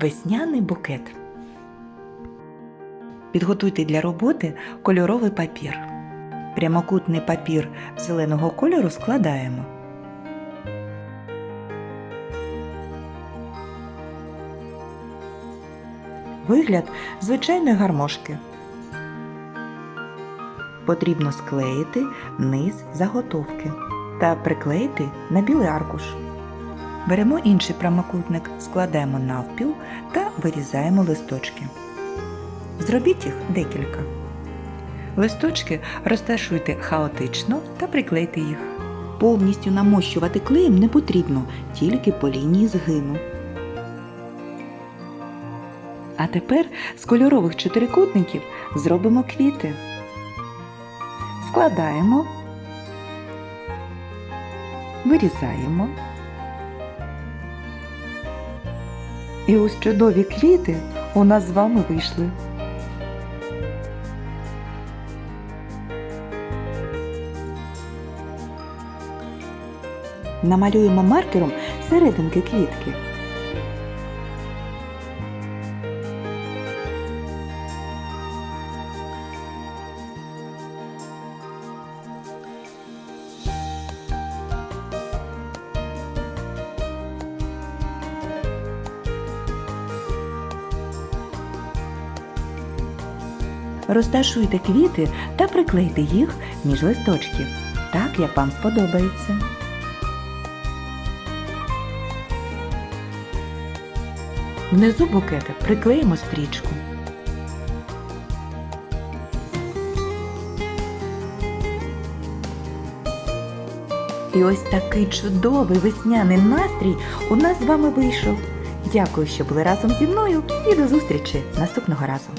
Весняний букет. Підготуйте для роботи кольоровий папір. Прямокутний папір зеленого кольору складаємо. Вигляд звичайної гармошки. Потрібно склеїти низ заготовки та приклеїти на білий аркуш. Беремо інший прямокутник, складаємо навпіл та вирізаємо листочки. Зробіть їх декілька. Листочки розташуйте хаотично та приклейте їх. Повністю намощувати клеєм не потрібно, тільки по лінії згину. А тепер з кольорових чотирикутників зробимо квіти. Складаємо, вирізаємо. І ось чудові квіти у нас з вами вийшли. Намалюємо маркером серединки квітки. Розташуйте квіти та приклейте їх між листочків, так як вам сподобається. Внизу букета приклеїмо стрічку. І ось такий чудовий весняний настрій у нас з вами вийшов. Дякую, що були разом зі мною і до зустрічі наступного разу.